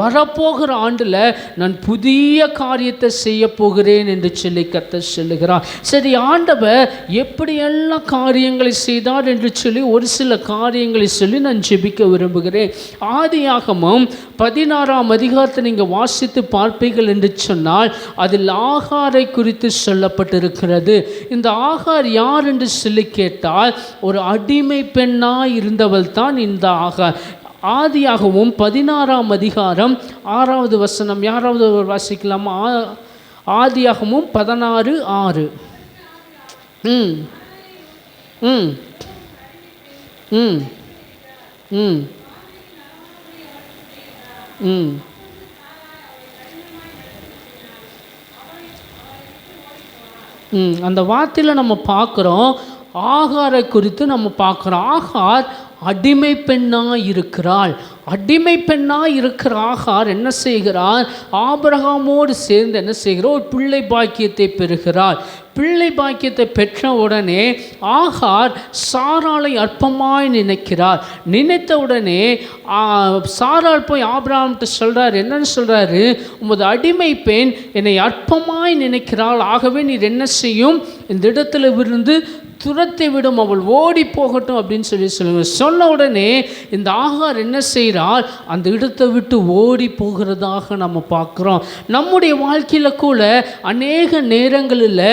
வரப்போகிற ஆண்டில் நான் புதிய காரியத்தை செய்ய போகிறேன் என்று சொல்லி கத்த சொல்லுகிறார். சரி ஆண்டவர் எப்படியெல்லாம் காரியங்களை செய்தார் என்று சொல்லி ஒரு சில காரியங்களை சொல்லி நான் ஜெபிக்க விரும்புகிறேன். ஆதியாகமும் பதினாறாம் அதிகாரத்தை நீங்கள் வாசித்து பார்ப்பீர்கள் என்று சொன்னால் அதில் ஆகாரை குறித்து சொல்லப்பட்டிருக்கிறது. இந்த ஆகார் யார் என்று சொல்லி கேட்டால் ஒரு அடிமை பெண்ணாக இருந்தவள் தான் இந்த ஆகார். ஆதியாகவும் பதினாறாம் அதிகாரம் ஆறாவது வசனம். யாராவது வாசிக்கலாமா? ஆ- ஆதியாகமும் பதினாறு ஆறு. ம். ம். ம். ம். ம். ம். அந்த வார்த்தையில் நம்ம பார்க்குறோம் ஆகாரை குறித்து நம்ம பார்க்குறோம். ஆகார் அடிமை பெண்ணாக இருக்கிறாள் அடிமை பெண்ணாக இருக்கிற ஆகார் என்ன செய்கிறார்? ஆபிரகாமோடு சேர்ந்து என்ன செய்கிறார்? ஒரு பிள்ளை பாக்கியத்தை பெறுகிறார். பிள்ளை பாக்கியத்தை பெற்ற உடனே ஆகார் சாராளை அற்பமாய் நினைக்கிறார். நினைத்த உடனே சாரால் போய் ஆபிரகாம்கிட்ட சொல்கிறார் என்னன்னு சொல்கிறாரு உமது அடிமை பெண் என்னை அற்பமாய் நினைக்கிறாள். ஆகவே நீர் என்ன செய்யும்? இந்த இடத்துல இருந்து துரத்தி விடும் அவள் ஓடி போகட்டும் அப்படின்னு சொல்லி சொல்லுங்க. சொன்ன உடனே இந்த ஆகார் என்ன செய்கிறாள் அந்த இடத்தை விட்டு ஓடி போகிறதாக நம்ம பார்க்குறோம். நம்முடைய வாழ்க்கையில் கூட அநேக நேரங்களில்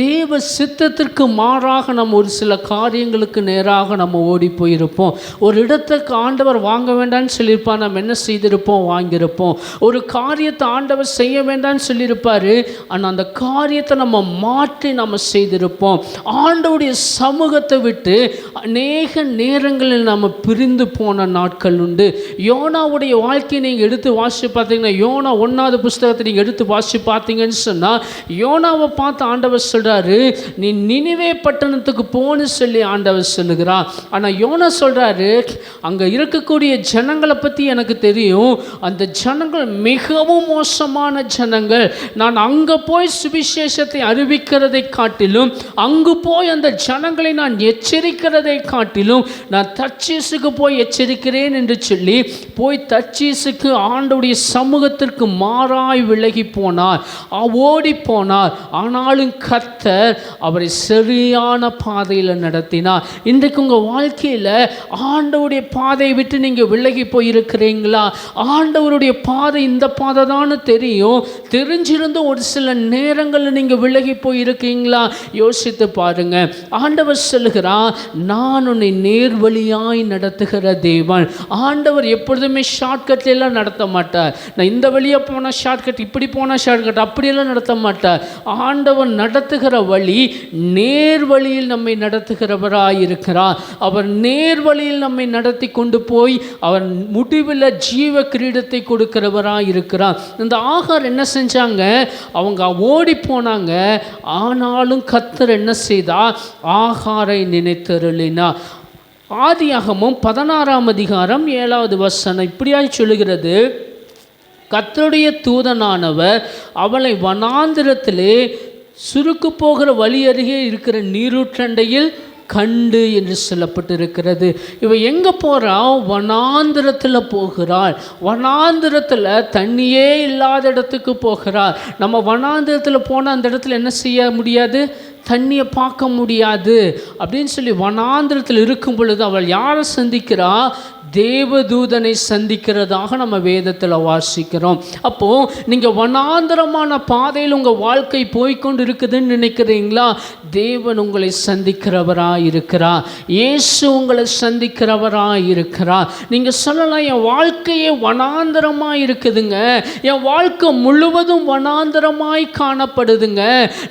தேவ சித்தத்திற்கு மாறாக நம்ம ஒரு சில காரியங்களுக்கு நேராக நம்ம ஓடி போயிருப்போம். ஒரு இடத்துக்கு ஆண்டவர் வாங்க வேண்டாம்னு சொல்லியிருப்பார் நம்ம என்ன செய்திருப்போம்? வாங்கியிருப்போம். ஒரு காரியத்தை ஆண்டவர் செய்ய வேண்டாம்னு சொல்லியிருப்பார். ஆனால் அந்த காரியத்தை நம்ம மாற்றி நம்ம செய்திருப்போம். ஆண்டவுடைய சமூகத்தை விட்டு அநேக நேரங்களில் நம்ம பிரிந்து போன நாட்கள் உண்டு. யோனாவுடைய வாழ்க்கையை நீங்கள் எடுத்து வாசித்து பார்த்தீங்கன்னா யோனா ஒன்றாவது புஸ்தகத்தை நீங்கள் எடுத்து வாசித்து பார்த்தீங்கன்னு சொன்னால் யோனாவை பார்த்து ஆண்டவர் சொல்கிறாரு நீ நினைவே பட்டணத்துக்கு போன்னு சொல்லி ஆண்டவர் சொல்லுகிறார். ஆனால் யோனா சொல்கிறாரு அங்கே இருக்கக்கூடிய ஜனங்களை பற்றி எனக்கு தெரியும். அந்த ஜனங்கள் மிகவும் மோசமான ஜனங்கள். நான் அங்கே போய் சுவிசேஷத்தை அறிவிக்கிறதை காட்டிலும் அங்கு போய் அந்த ஜனங்களை நான் எச்சரிக்கிறதை காட்டிலும் நான் தச்சீஸுக்கு போய் எச்சரிக்கிறேன் என்று சொல்லி போய் தச்சீஸுக்கு ஆண்டவுடைய சமூகத்திற்கு மாறாய் விலகி போனார். ஓடி போனார். ஆனாலும் கர்த்தர் அவரை சரியான பாதையில் நடத்தினார். இன்றைக்கு உங்கள் வாழ்க்கையில் ஆண்டவருடைய பாதையை விட்டு நீங்கள் விலகி போயிருக்கிறீங்களா? ஆண்டவருடைய பாதை இந்த பாதை தான் தெரியும். தெரிஞ்சிருந்தும் ஒரு சில நேரங்களில் நீங்கள் விலகி போயிருக்கீங்களா? யோசித்து பாருங்கள் ஆண்டவர் சொல்லுகிறார் நான் உன்னை நேர்வழியாய் நடத்துகிற தேவன். ஆண்டவர் எப்பொழுதுமே ஷார்ட்கட்ல எல்லாம் நடத்த மாட்டார். நான் இந்த வழியாக போனால் ஷார்ட்கட் இப்படி போனால் ஷார்ட்கட் அப்படியெல்லாம் நடத்த மாட்டார். ஆண்டவர் நடத்துகிற வழி நேர் வழியில் நம்மை நடத்துகிறவராய் இருக்கிறார். அவர் நேர் வழியில் நம்மை நடத்தி கொண்டு போய் அவர் முடிவில் ஜீவ கிரீடத்தை கொடுக்கிறவராய் இருக்கிறார். இந்த ஆகார் என்ன செஞ்சாங்க? அவங்க ஓடி போனாங்க. ஆனாலும் கத்தர் என்ன செய்தா ஆகாரை நினைத்தருளினா ஆதியாகமும் பதினாறாம் அதிகாரம் ஏழாவது வசனம் இப்படியாய் சொல்லுகிறது. கத்தருடைய தூதனானவர் அவளை வனாந்திரத்திலே சுருக்கு போகிற வழி அருகே இருக்கிற நீரூற்றண்டையில் கண்டு என்று சொல்லப்பட்டிருக்கிறது. இவ எங்கே போகிறா வனாந்திரத்தில் போகிறாள். வனாந்திரத்தில் தண்ணியே இல்லாத இடத்துக்கு போகிறாள். நம்ம வனாந்திரத்தில் போனால் அந்த இடத்துல என்ன செய்ய முடியாது? தண்ணியை பார்க்க முடியாது அப்படின்னு சொல்லி வனாந்திரத்தில் இருக்கும் பொழுது அவள் யாரை சந்திக்கிறா? தேவதூதனை சந்திக்கிறதாக நம்ம வேதத்தில் வாசிக்கிறோம். அப்போது நீங்கள் வனாந்திரமான பாதையில் உங்கள் வாழ்க்கை போய்க்கொண்டு இருக்குதுன்னு நினைக்கிறீங்களா? தேவன் உங்களை சந்திக்கிறவராக இருக்கிறார். இயேசு உங்களை சந்திக்கிறவராக இருக்கிறார். நீங்கள் சொல்லலாம் என் வாழ்க்கையே வனாந்தரமாக இருக்குதுங்க. என் வாழ்க்கை முழுவதும் வனாந்திரமாய் காணப்படுதுங்க.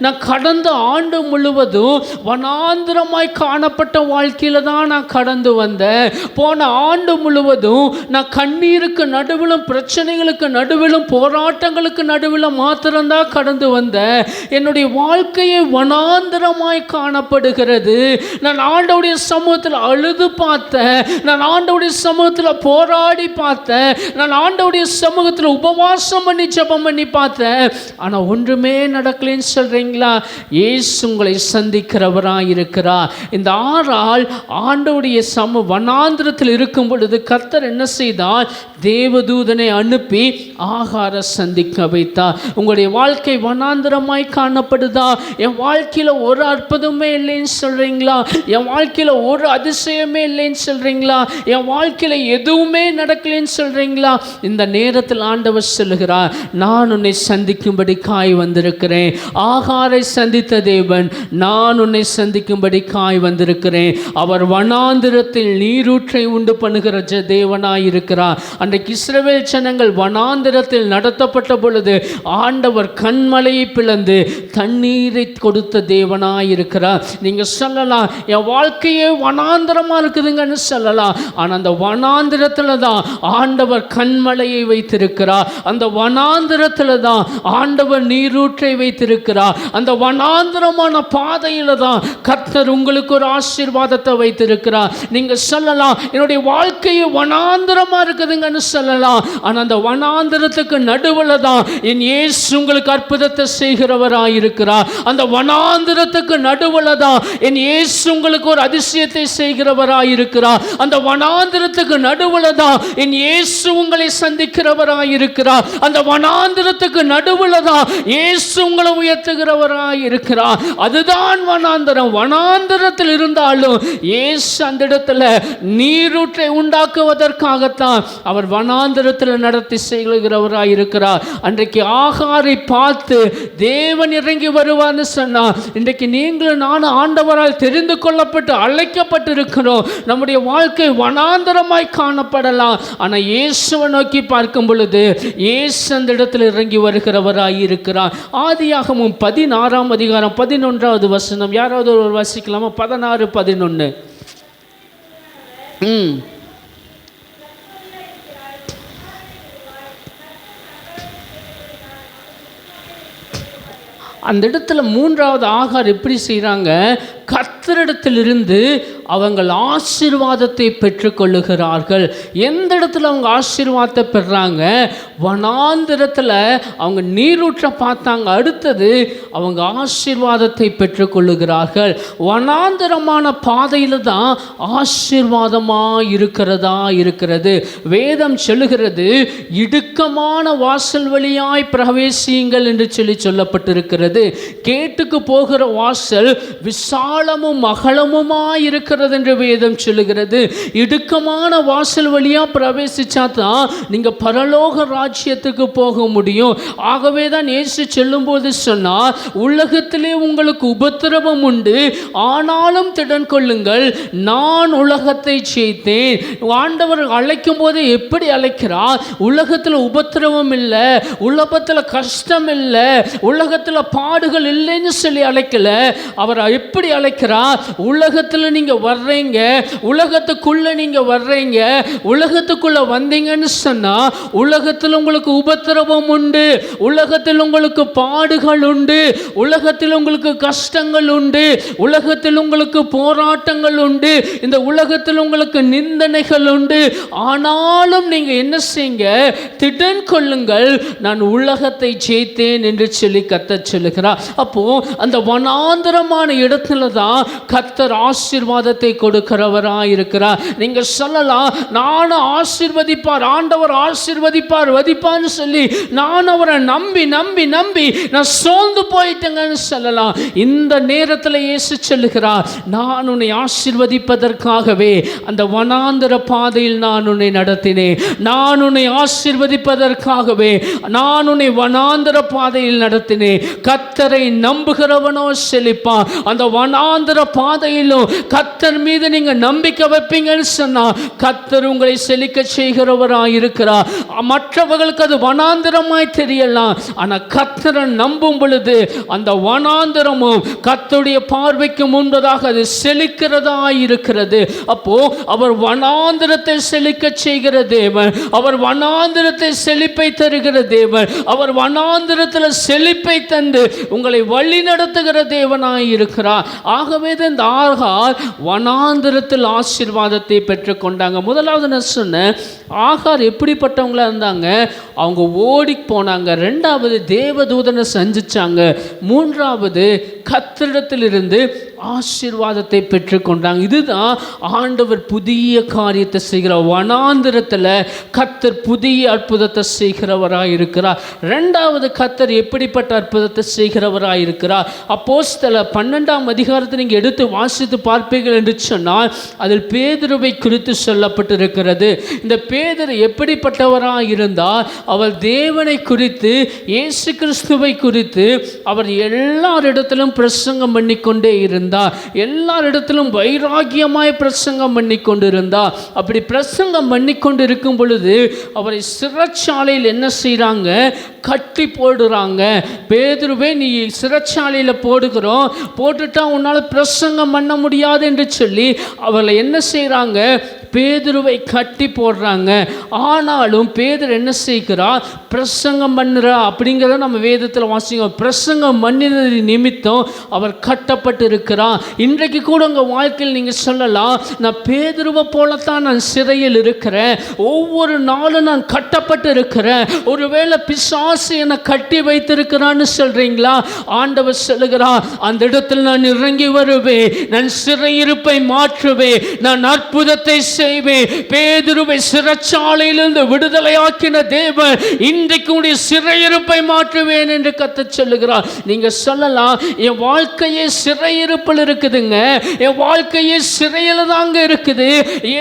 நான் கடந்த ஆண்டு முழுவதும் வனாந்திரமாய் காணப்பட்ட வாழ்க்கையில் தான் நான் கடந்து வந்தேன். போன ஆண்டு முழுவதும் நான் கண்ணீருக்கு நடுவிலும் பிரச்சனைகளுக்கு நடுவிலும் போராட்டங்களுக்கு நடுவில் மாத்திரம்தான் கடந்து வந்தேன் என்னுடைய வாழ்க்கையை வனாந்திரமாய் காணப்படுகிறது. நான் ஆண்டவுடைய சமூகத்தில் அழுது பார்த்தேன். நான் ஆண்டவுடைய சமூகத்தில் போராடி பார்த்தேன். நான் ஆண்டவுடைய சமூகத்தில் உபவாசம் பண்ணி ஜெபம் பண்ணி பார்த்தேன். ஆனால் ஒன்றுமே நடக்கலைன்னு சொல்கிறீங்களா ஏசு உங்களை சந்திக்கிறவராக இருக்கிறார் இந்த ஆறாள் ஆண்டவுடைய சம வனாந்திரத்தில் இருக்கும் அப்பொழுது கர்த்தர் என்ன செய்தார்? தேவதூதனை அனுப்பி ஆகார சந்திக்க வைத்தார். உங்களுடைய வாழ்க்கை வனாந்திரமாய் காணப்படுதா? என் வாழ்க்கையில் ஒரு அற்புதமே இல்லைன்னு சொல்கிறீங்களா என் வாழ்க்கையில் ஒரு அதிசயமே இல்லைன்னு சொல்கிறீங்களா என் வாழ்க்கையில் எதுவுமே நடக்கலைன்னு சொல்கிறீங்களா இந்த நேரத்தில் ஆண்டவர் சொல்லுகிறார் நான் உன்னை சந்திக்கும்படி காய் வந்திருக்கிறேன். ஆகாரை சந்தித்த தேவன் நான் உன்னை சந்திக்கும்படி காய் வந்திருக்கிறேன். அவர் வனாந்திரத்தில் நீரூற்றை உண்டு பண்ணுகிற ஜ தேவனாயிருக்கிறார். அன்றைக்கு இஸ்ரவேல் ஜனங்கள் வனாந்திரத்தில் நடத்தப்பட்ட பொழுது ஆண்டவர் கண்மலையை பிளந்து தண்ணீரை கொடுத்த தேவனாயிருக்கிறார். நீங்கள் நீங்க சொல்லலாம் என் வாழ்க்கையே வனாந்திரமா இருக்குதுங்கன்னு சொல்லலாம். ஆனால் அந்த வனாந்திரத்தில் தான் ஆண்டவர் கண்மலையை வைத்திருக்கிறார். அந்த வனாந்திரத்துல தான் ஆண்டவர் நீரூற்றை வைத்திருக்கிறார். அந்த வனாந்திரமான பாதையில தான் கர்த்தர் உங்களுக்கு ஒரு ஆசீர்வாதத்தை வைத்திருக்கிறார். நீங்க சொல்லலாம் என்னுடைய வாழ்க்கை வாழ்க்கையை வனாந்திரமாக இருக்குதுங்கன்னு சொல்லலாம். ஆனால் அந்த வனாந்திரத்துக்கு நடுவில் தான் என் இயேசு உங்களுக்கு அற்புதத்தை செய்கிறவராக இருக்கிறார் அந்த வனாந்திரத்துக்கு நடுவில் தான் என் இயேசு உங்களுக்கு ஒரு அதிசயத்தை செய்கிறவராக இருக்கிறார் அந்த வனாந்திரத்துக்கு நடுவில் தான் என் இயேசு உங்களை சந்திக்கிறவராக இருக்கிறார் அந்த வனாந்திரத்துக்கு நடுவில் தான் இயேசு உங்களை உயர்த்துகிறவராக இருக்கிறார் அதுதான் வனாந்திரம். வனாந்திரத்தில் இருந்தாலும் இயேசு அந்த இடத்துல நீரூற்றை உண்டாக்குவதற்காகத்தான் அவர் வனாந்திரத்தில் நடத்தி செய்கிறவராக இருக்கிறார் அன்றைக்கு ஆகாரை பார்த்து தேவன் இறங்கி வருவார்னு சொன்னார். இன்றைக்கு நீங்களும் நானும் ஆண்டவரால் தெரிந்து கொள்ளப்பட்டு அழைக்கப்பட்டிருக்கிறோம். நம்முடைய வாழ்க்கை வனாந்தரமாய் காணப்படலாம். ஆனால் இயேசுவை நோக்கி பார்க்கும் பொழுது இயேசு அந்த இடத்தில் இறங்கி வருகிறவராய் இருக்கிறார் ஆதியாகமும் பதினாறாம் அதிகாரம் பதினொன்றாவது வசனம். யாராவது ஒரு வாசிக்கலாமா? பதினாறு பதினொன்று ம். அந்த இடத்துல மூன்றாவது ஆகார் எப்படி செய்கிறாங்க கர்த்தரிடத்திலிருந்து அவங்கள் ஆசீர்வாதத்தை பெற்றுக்கொள்ளுகிறார்கள். எந்த இடத்துல அவங்க ஆசீர்வாதத்தை பெறாங்க? வனாந்திரத்தில் அவங்க நீரூற்ற பார்த்தாங்க. அடுத்தது அவங்க ஆசீர்வாதத்தை பெற்றுக்கொள்ளுகிறார்கள். வனாந்திரமான பாதையில் தான் ஆசீர்வாதமாக இருக்கிறதா இருக்கிறது. வேதம் சொல்லுகிறது இடுக்கமான வாசல் வழியாய் பிரவேசியுங்கள் என்று சொல்லி சொல்லப்பட்டிருக்கிறது. கேட்டுக்கு போகிற வாசல் ஆழமும் அகலமுமாய் இருக்கிறது என்று வேதம் சொல்லுகிறது. இடுக்கமான வாசல் வழியா பிரவேசிச்சா தான் நீங்க பரலோக ராஜ்யத்துக்கு போக முடியும். ஆகவே தான் இயேசு செல்லும்போது சொன்னால் உலகத்திலே உங்களுக்கு உபத்திரவம் உண்டு. ஆனாலும் திடன் கொள்ளுங்கள். நான் உலகத்தை செய்தேன் ஆண்டவர் அழைக்கும் போது எப்படி அழைக்கிறார்? உலகத்தில் உபத்திரவம் இல்லை. உலகத்தில் கஷ்டம் இல்லை. உலகத்தில் பாடுகள் இல்லைன்னு சொல்லி அழைக்கல. அவர் எப்படி அழைக்கிறார். உலகத்தில் நீங்கள் வர்றீங்க உலகத்துக்குள்ள நீங்கள் வர்றீங்க உலகத்துக்குள்ள வந்தீங்கன்னு சொன்னால் உலகத்தில் உங்களுக்கு உபத்திரவம் உண்டு உலகத்தில் உங்களுக்கு பாடுகள் உண்டு உலகத்தில் உங்களுக்கு கஷ்டங்கள் உண்டு உலகத்தில் உங்களுக்கு போராட்டங்கள் உண்டு இந்த உலகத்தில் உங்களுக்கு நிந்தனைகள் உண்டு. ஆனாலும் நீங்கள் என்ன செய்யுங்க? திடன் கொள்ளுங்கள். நான் உலகத்தை ஜெயித்தேன் என்று சொல்லி கத்த சொல்லுகிறார். அப்போ அந்த வனாந்தரமான இடத்துல தான் கத்தர் ஆசீர்வாதத்தை கொடுக்கிறவராக இருக்கிறார். நீங்கள் சொல்லலாம் நானும் ஆசீர்வதிப்பார் ஆண்டவர் ஆசீர்வதிப்பார் வதிப்பான்னு சொல்லி நான் அவரை நம்பி நம்பி நம்பி நான் சோர்ந்து போயிட்டேங்கன்னு சொல்லலாம். இந்த நேரத்தில் இயேசு சொல்லுகிறார் நான் உன்னை ஆசீர்வதிப்பதற்காகவே அந்த வனாந்திர பாதையில் நான் உன்னை நடத்தினேன். நான் உன்னை ஆசீர்வதிப்பதற்காகவே நான் உன்னை வனாந்திர பாதையில் நடத்தினேன். கத்தரை நம்புகிறவனோ செழிப்பான். அந்த வனா வனாந்தர பாதையிலும் கத்தர் மீது நீங்க நம்பிக்கை வைப்பீங்கன்னு சொன்னா கத்தர் உங்களை செழிக்க செய்கிறவராய் இருக்கிறார் மற்றவர்களுக்கு அது வனாந்திரமாய் தெரியலாம் ஆனா கத்தரை நம்பும் பொழுது அந்த வனாந்திரமும் கத்தருடைய பார்வைக்கு முன்பதாக அது செழிக்கிறதா இருக்கிறது அப்போ அவர் வனாந்திரத்தை செழிக்க செய்கிற தேவன் அவர் வனாந்திரத்தை செழிப்பை தருகிற தேவன் அவர் வனாந்திரத்தில் செழிப்பை தந்து உங்களை வழி நடத்துகிற தேவனாய் இருக்கிறார் ஆகவே தான் இந்த ஆகார் வனாந்திரத்தில் ஆசீர்வாதத்தை பெற்றுக்கொண்டாங்க. முதலாவது நான் சொன்னேன் ஆகார் எப்படிப்பட்டவங்களாக இருந்தாங்க? அவங்க ஓடி போனாங்க. ரெண்டாவது தேவதூதனை சந்திச்சாங்க. மூன்றாவது கத்திரிடத்திலிருந்து ஆசீர்வாதத்தை பெற்றுக்கொண்டாங்க இதுதான் ஆண்டவர் புதிய காரியத்தை செய்கிறார் வனாந்திரத்தில் கத்தர் புதிய அற்புதத்தை செய்கிறவராக இருக்கிறார். ரெண்டாவது கத்தர் எப்படிப்பட்ட அற்புதத்தை செய்கிறவராக இருக்கிறார்? அப்போஸ்தல பன்னெண்டாம் அதிகாரத்தை நீங்கள் எடுத்து வாசித்து பார்ப்பீர்கள் என்று சொன்னால் அதில் பேதுருவை குறித்து சொல்லப்பட்டிருக்கிறது. இந்த பே பேதர் எப்படிப்பட்டவராக இருந்தால் அவள் தேவனை குறித்து இயேசு கிறிஸ்துவை குறித்து அவர் எல்லாரிடத்திலும் பிரசங்கம் பண்ணிக்கொண்டே இருந்தார். எல்லாரிடத்திலும் வைராகியமாய் பிரசங்கம் பண்ணிக்கொண்டிருந்தார். அப்படி பிரசங்கம் பண்ணி கொண்டு இருக்கும் பொழுது அவரை சிறைச்சாலையில் என்ன செய்கிறாங்க கட்டி போடுறாங்க. பேதுருவே நீ சிறைச்சாலையில் போடுகிறோம். போட்டுட்டா உன்னால் பிரசங்கம் பண்ண முடியாது என்று சொல்லி அவளை என்ன செய்கிறாங்க பேதுருவை கட்டி போடுறாங்க. ஆனாலும் பேதர் என்ன செய்கிறார்? பிரசங்கம் பண்ணுறா அப்படிங்கிறத நம்ம வேதத்தில் வாசிக்கிறோம். பிரசங்கம் பண்ணினது நிமித்தம் அவர் கட்டப்பட்டு இருக்கிறார் இன்றைக்கு கூட உங்கள் வாழ்க்கையில் நீங்கள் சொல்லலாம் நான் பேதுருவை போலத்தான் நான் சிறையில் இருக்கிறேன். ஒவ்வொரு நாளும் நான் கட்டப்பட்டு இருக்கிறேன் ஒருவேளை பிசாசு என்னை கட்டி வைத்திருக்கிறான்னு சொல்கிறீங்களா ஆண்டவர் சொல்லுகிறார் அந்த இடத்தில் நான் இறங்கி வருவேன். நான் சிறையிருப்பை மாற்றுவேன். நான் அற்புதத்தை செய்வேன் பேதுருவை சிறைச்சாலையிலிருந்து விடுதலையாக்கின தேவன் இன்றைக்கு உடைய சிறையிருப்பை மாற்றுவேன் என்று கத்த சொல்லுகிறார். நீங்க சொல்லலாம் என் வாழ்க்கையே சிறையிருப்பில் இருக்குதுங்க. என் வாழ்க்கையே சிறையில் தாங்க இருக்குது.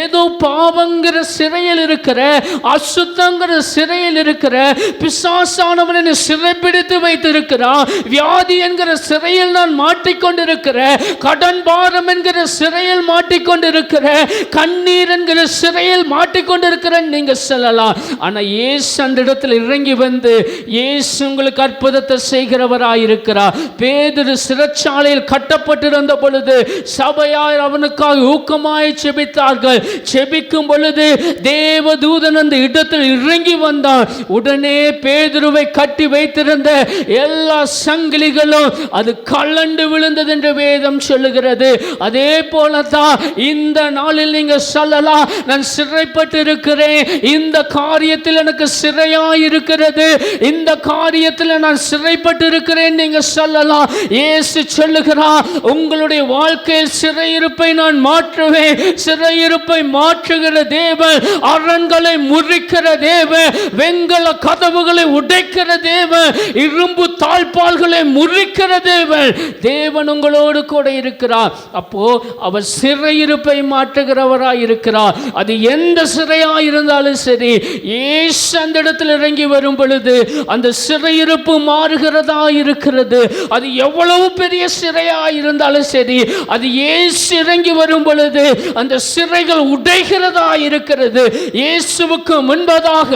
ஏதோ பாவங்கிற சிறையில் இருக்கிற அசுத்தங்கிற சிறையில் இருக்கிற பிசாசானவன் என்னை சிறைப்பிடித்து வைத்திருக்கிறான். வியாதி என்கிற சிறையில் நான் மாட்டிக்கொண்டிருக்கிறேன் கடன் பாரம் என்கிற சிறையில் மாட்டிக்கொண்டிருக்கிற கண்ணீர் என்கிற சிறையில் மாட்டிக்கொண்டிருக்கிறேன் நீங்க சொல்லலாம். ஆனா இயேசு அந்த இடத்துல இறங்கி வந்து இயேசு உங்களுக்கு அற்புதத்தை செய்கிறவராயிருக்கிறார். பேதுரு சிறைச்சாலையில் கட்டப்பட்டிருந்த பொழுது சபையார் அவனுக்காக ஊக்கமாய் செபித்தார்கள். செபிக்கும் பொழுது தேவதூதன் அந்த இடத்தில் இறங்கி வந்தான். உடனே பேதுருவை கட்டி வைத்திருந்த எல்லா சங்கிலிகளும் அது கலண்டு விழுந்தது என்று வேதம் சொல்லுகிறது. அதே போல தான் இந்த நாளில் நீங்க சொல்லலாம் நான் சிறைப்பட்டு இருக்கிறேன் இந்த காரியத்தில் எனக்கு சிறையா இருக்கிறது இந்த காரியத்தில் நான் சிறைப்பட்டு இருக்கிறேன் நீங்க சொல்லலாம். ஏசு சொல்லுகிறார் உங்களுடைய வாழ்க்கையில் சிறையிருப்பை நான் மாற்றுவேன். சிறையிருப்பை மாற்றுகிற தேவன் அரண்களை முறிக்கிற தேவன் வெங்கல கதவுகளை உடைக்கிற தேவன் இரும்பு தாழ்பால்களை முறிக்கிற தேவன். தேவன் உங்களோடு கூட இருக்கிறார். அப்போ அவர் சிறையிருப்பை மாற்றுகிறவராய் இருக்கிறார் இருக்கிறார். அது எந்த சிறையா இருந்தாலும் சரி ஏசு அந்த இடத்துல இறங்கி வரும் பொழுது அந்த சிறையிருப்பு மாறுகிறதா இருக்கிறது. அது எவ்வளவு பெரிய சிறையா இருந்தாலும் சரி அது ஏசு இறங்கி வரும் பொழுது அந்த சிறைகள் உடைகிறதா இருக்கிறது. இயேசுவுக்கு முன்பதாக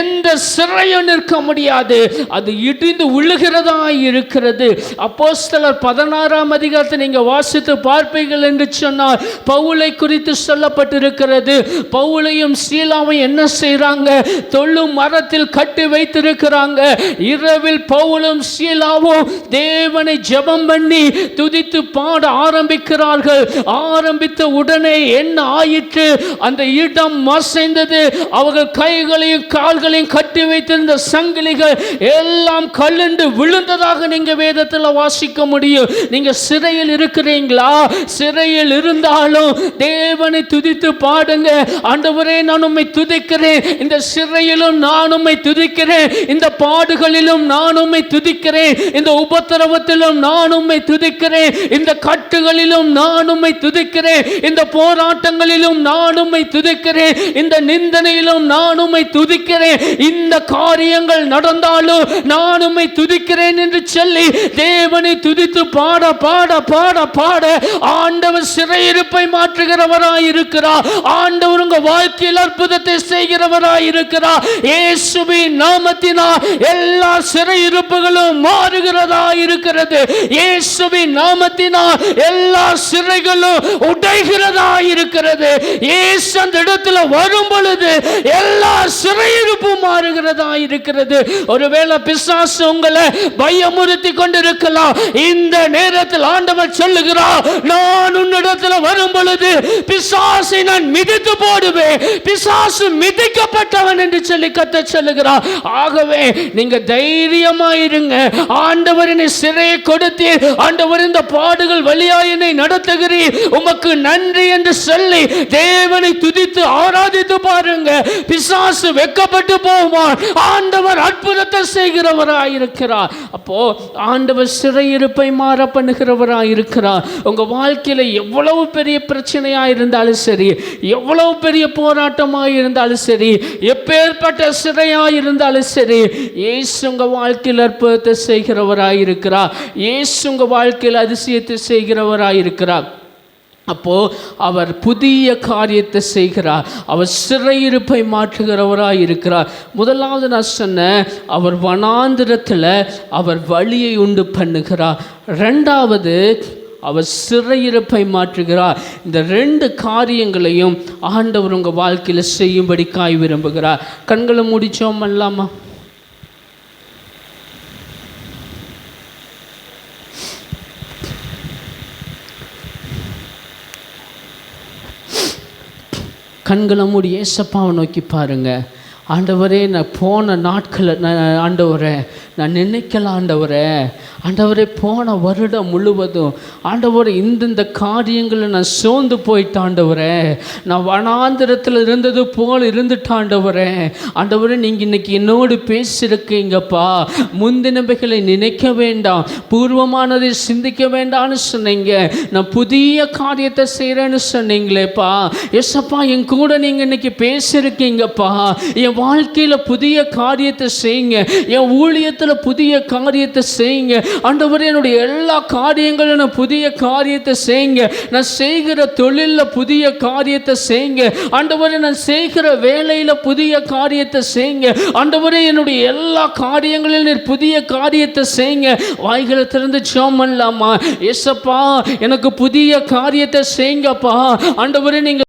எந்த சிறையும் நிற்க முடியாது. அது இடிந்து விழுகிறதா இருக்கிறது. அப்போஸ்தலர் பதினாறாம் அதிகாரத்தை நீங்க வாசித்து பார்ப்பீர்கள் என்று சொன்னார் பவுலை குறித்து சொல்லப்பட்டு வைத்திருக்கிறது. பவுலையும் சீலாவையும் என்ன செய்கிறாங்க தொள்ளும் மரத்தில் கட்டி வைத்திருக்கிறாங்க. இரவில் பவுலும் சீலாவும் தேவனை ஜபம் பண்ணி துதித்து பாட ஆரம்பிக்கிறார்கள். ஆரம்பித்த உடனே என்ன ஆயிற்று? அந்த இடம் மசைந்தது. அவர்கள் கைகளையும் கால்களையும் கட்டி வைத்திருந்த சங்கிலிகள் எல்லாம் கல்லுண்டு விழுந்ததாக நீங்க வேதத்தில் வாசிக்க முடியும். நீங்க சிறையில் இருக்கிறீங்களா? சிறையில் இருந்தாலும் தேவனை துதித்து பாடுங்க. ஆண்டவரே நான் உம்மை துதிக்கிறேன். இந்த சிறையிலும் நான் உம்மை துதிக்கிறேன். இந்த பாடுகளிலும் நான் உம்மை துதிக்கிறேன். இந்த உபத்திரவத்திலும் நான் உம்மை துதிக்கிறேன். இந்த கட்டுகளிலும் நான் உம்மை துதிக்கிறேன். இந்த போராட்டங்களிலும் நான் உம்மை துதிக்கிறேன். இந்த நிந்தனையிலும் நான் உம்மை துதிக்கிறேன். இந்த காரியங்கள் நடந்தாலும் நான் உம்மை துதிக்கிறேன் என்று சொல்லி தேவனை துதித்து பாட பாட பாட பாட ஆண்டவர் சிறையிருப்பை மாற்றுகிறவராய் இருக்கிறார் ஆண்டவர் உங்க வாழ்க்கையில் அற்புதத்தை செய்கிறவராய் இருக்கிறார். இயேசுவின் நாமத்தினா எல்லா சிறையிருப்புகளும் மாறுகிறதா இருக்கிறது. இயேசுவின் நாமத்தினா எல்லா சிறைகளும் உடைகிறதா இருக்கிறது. இயேசு அந்த இடத்துல வரும் பொழுது எல்லா சிறையிருப்பும் மாறுகிறதா இருக்கிறது. ஒருவேளை பிசாசு உங்களை பயமுறுத்தி கொண்டிருக்கலாம். இந்த நேரத்தில் ஆண்டவர் சொல்லுகிறார் நான் உன்னிடத்தில் வரும் பொழுது பிசாசின் நான் மிதித்து போடுவேன். பிசாசு மிதிக்கப்பட்டவன் என்று சொல்லி கத்த சொல்லுகிறார். ஆகவே நீங்க தைரியமா இருங்க. ஆண்டவர் என்னை சிறையை கொடுத்தீர். ஆண்டவர் இந்த பாடுகள் வழியா என்னை நடத்துகிறீர். உமக்கு நன்றி என்று சொல்லி தேவனை துதித்து ஆராதித்து பாருங்க. பிசாசு வெக்கப்பட்டு போவான். ஆண்டவர் அற்புதத்தை செய்கிறவராய் இருக்கிறார் அப்போ ஆண்டவர் சிறையிருப்பை மாற பண்ணுகிறவராய் இருக்கிறார் உங்க வாழ்க்கையில எவ்வளவு பெரிய பிரச்சனையா இருந்தாலும் சரி எவ்வளவு பெரிய போராட்டமாக இருந்தாலும் சரி எப்பேற்பட்ட சிறையாக இருந்தாலும் சரி ஏசுங்க வாழ்க்கையில் அற்புதத்தை செய்கிறவராக இருக்கிறார். ஏசுங்க வாழ்க்கையில் அதிசயத்தை செய்கிறவராக இருக்கிறார். அப்போது அவர் புதிய காரியத்தை செய்கிறார். அவர் சிறையிருப்பை மாற்றுகிறவராக இருக்கிறார். முதலாவது நான் சொன்னேன் அவர் வனாந்திரத்தில் அவர் வழியை உண்டு பண்ணுகிறார். ரெண்டாவது அவர் சிறையிருப்பை மாற்றுகிறார். இந்த ரெண்டு காரியங்களையும் ஆண்டவர் உங்கள் வாழ்க்கையில் செய்யும்படி காய் விரும்புகிறார். கண்களை முடித்தோம் அல்லாமா கண்களை மூடி ஏசப்பாவை நோக்கி பாருங்க. ஆண்டவரே நான் போன நாட்களில் நான் ஆண்டவரே நான் நினைக்கல ஆண்டவரே. ஆண்டவரே போன வருடம் முழுவதும் ஆண்டவரை இந்தந்த காரியங்களை நான் சோர்ந்து போயிட்டாண்டவரே நான் வனாந்திரத்தில் இருந்தது போல் இருந்துட்டாண்டவரே ஆண்டவரே. நீங்கள் இன்றைக்கி என்னோடு பேசியிருக்கீங்கப்பா. முந்தினவைகளை நினைக்க வேண்டாம். பூர்வமானதை சிந்திக்க வேண்டாம்னு சொன்னீங்க. நான் புதிய காரியத்தை செய்கிறேன்னு சொன்னீங்களேப்பா. எஸ்அப்பா என் கூட நீங்கள் இன்னைக்கு பேசியிருக்கீங்கப்பா. என் வாழ்க்கையில் புதிய காரியத்தை செய்யுங்க. என் ஊழியத்தில் புதிய காரியத்தை செய்யுங்க. ஆண்டவரே என்னுடைய எல்லா காரியங்களும் நான் புதிய காரியத்தை செய்யுங்க. நான் செய்கிற தொழிலில் புதிய காரியத்தை செய்யுங்க. ஆண்டவரே நான் செய்கிற வேலையில் புதிய காரியத்தை செய்யுங்க. ஆண்டவரே என்னுடைய எல்லா காரியங்களிலும் நீர் புதிய காரியத்தை செய்யுங்க. வாய்களை திறந்து ஜோம் பண்ணலாமா? எனக்கு புதிய காரியத்தை செய்யுங்கப்பா. ஆண்டவரே நீங்கள்